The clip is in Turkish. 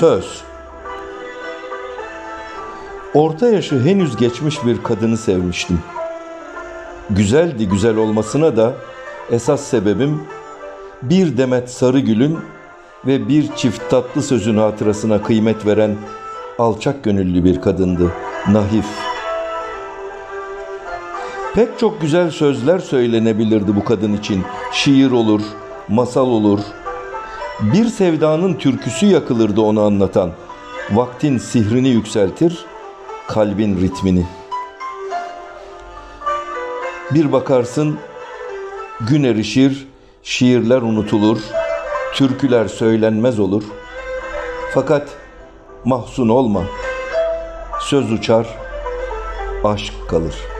Söz Orta yaşı henüz geçmiş bir kadını sevmiştim. Güzeldi güzel olmasına da esas sebebim bir demet sarı gülün ve bir çift tatlı sözün hatırasına kıymet veren alçak gönüllü bir kadındı. Nahif. Pek çok güzel sözler söylenebilirdi bu kadın için. Şiir olur, masal olur. Bir sevdanın türküsü yakılırdı onu anlatan. Vaktin sihrini yükseltir, kalbin ritmini. Bir bakarsın gün erişir, şiirler unutulur, türküler söylenmez olur. Fakat mahzun olma. Söz uçar, aşk kalır.''